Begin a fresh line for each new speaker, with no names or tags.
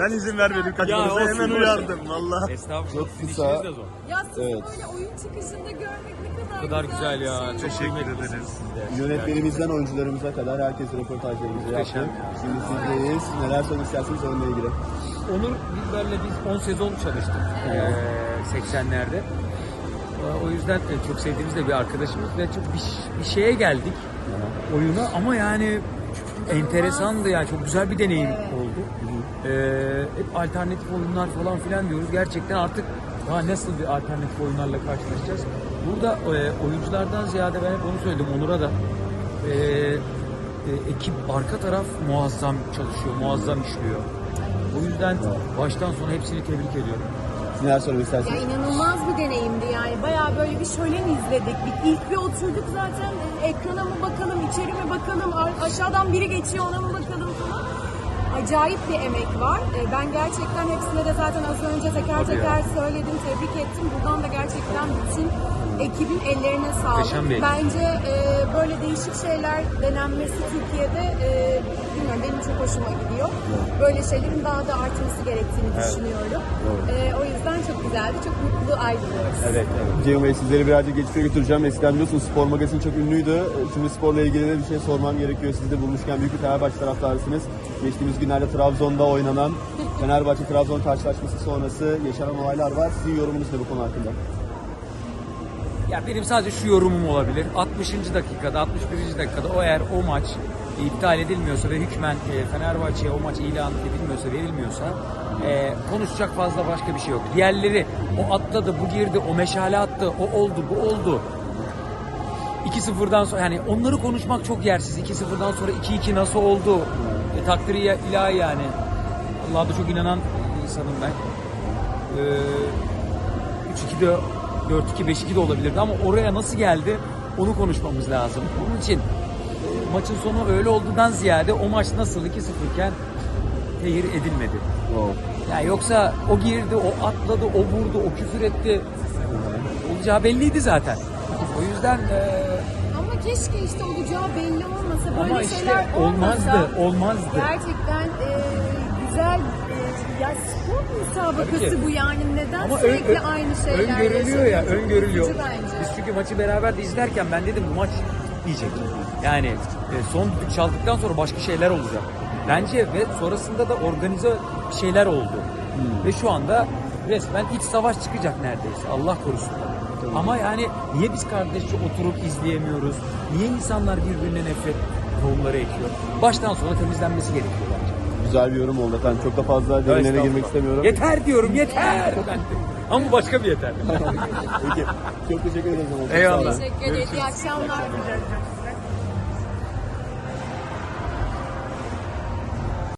Ben izin vermedim kaçmanıza
olsun,
hemen
olsun.
uyardım valla.
Estağfurullah.
Çok
Sizin
kısa.
işiniz de zor.
Ya sizi
Evet.
böyle oyun çıkışında görmek ne kadar,
O kadar güzel ya.
şey.
Çok
Teşekkür
kıymetlisiniz
ederiz.
siz de.
Yönetmenimizden oyuncularımıza kadar herkes röportajlarımızı yaptı.
Muhteşem ya.
Şimdi sizdeyiz. Neler söylemek istersiniz onunla ilgili?
Onur Bilber'le biz 10 sezon çalıştık ee, 80'lerde. Ee, O yüzden de çok sevdiğimiz de bir arkadaşımız ve çok bir, bir şeye geldik oyuna ama yani enteresandı yani çok güzel bir deneyim oldu. Ee, alternatif oyunlar falan filan diyoruz. Gerçekten artık daha nasıl bir alternatif oyunlarla karşılaşacağız? Burada e, oyunculardan ziyade ben hep onu söyledim Onur'a da. Ee, e, ekip arka taraf muazzam çalışıyor, muazzam işliyor. O yüzden baştan sona hepsini tebrik ediyorum.
Neler söylemek
Ya
istersiniz?
inanılmaz bir deneyimdi yani. Bayağı böyle bir şölen izledik. Bir, ilk bir oturduk zaten e, ekrana mı bakalım, içeri mi bakalım, aşağıdan biri geçiyor ona mı bakalım falan. Acayip bir emek var. E, Ben gerçekten hepsine de zaten az önce teker
Tabii ya.
teker söyledim, tebrik ettim. Buradan da gerçekten bütün ekibin ellerine sağlık. Bence e, böyle değişik şeyler denenmesi Türkiye'de e, çok hoşuma gidiyor. Böyle şeylerin daha da artması gerektiğini düşünüyorum. E, o yüzden çok güzeldi. Çok mutlu ayrılıyoruz.
Evet, evet.
Ceyhun Bey sizleri birazcık geçmişe götüreceğim. Eskiden biliyorsunuz spor magazin çok ünlüydü. Şimdi sporla ilgili de bir şey sormam gerekiyor. Siz de bulmuşken büyük bir Fenerbahçe taraftarısınız. Geçtiğimiz günlerde Trabzon'da oynanan Fenerbahçe-Trabzon karşılaşması sonrası yaşanan olaylar var. Sizin yorumunuz ne bu konu hakkında?
Ya benim sadece şu yorumum olabilir. 60. dakikada, 61. dakikada o eğer o maç iptal edilmiyorsa ve hükmen e, Fenerbahçe'ye o maç ilan edilmiyorsa, verilmiyorsa e, konuşacak fazla başka bir şey yok. Diğerleri o atladı, bu girdi, o meşale attı, o oldu, bu oldu. 2-0'dan sonra yani onları konuşmak çok yersiz. 2-0'dan sonra 2-2 nasıl oldu? E, takdiri ilahi yani. Allah'a da çok inanan insanım ben. Ee, 3-2 de 4-2 5-2 de olabilirdi ama oraya nasıl geldi onu konuşmamız lazım. Onun için maçın sonu öyle olduğundan ziyade o maç nasıl 2-0 iken tehir edilmedi. Ya yoksa o girdi, o atladı, o vurdu, o küfür etti. Olacağı belliydi zaten. O yüzden e,
Ama keşke işte olacağı belli olmasa. Böyle
Ama işte
şeyler olmasa.
olmazdı, olmazdı.
Gerçekten e, güzel e, ya spor müsabakası
Tabii ki.
bu yani. Neden
Ama
sürekli
ön-
aynı şeyler
öngörülüyor ya,
yaşanıyor?
Öngörülüyor.
üzücü bence.
Biz çünkü maçı beraber de izlerken ben dedim bu maç diyecek. Yani e, son düdük çaldıktan sonra başka şeyler olacak. Bence ve sonrasında da organize şeyler oldu. Ve şu anda resmen iç savaş çıkacak neredeyse. Allah korusun. Ama yani niye biz kardeşçe oturup izleyemiyoruz? Niye insanlar birbirine nefret tohumları ekiyor? Baştan sona temizlenmesi gerekiyor bence.
Güzel bir yorum oldu efendim. Çok da fazla derinlerine girmek istemiyorum.
Yeter diyorum yeter. Ama bu başka bir yeter.
Peki. Çok teşekkür sağ
Eyvallah.
Teşekkür ederim. İyi akşamlar.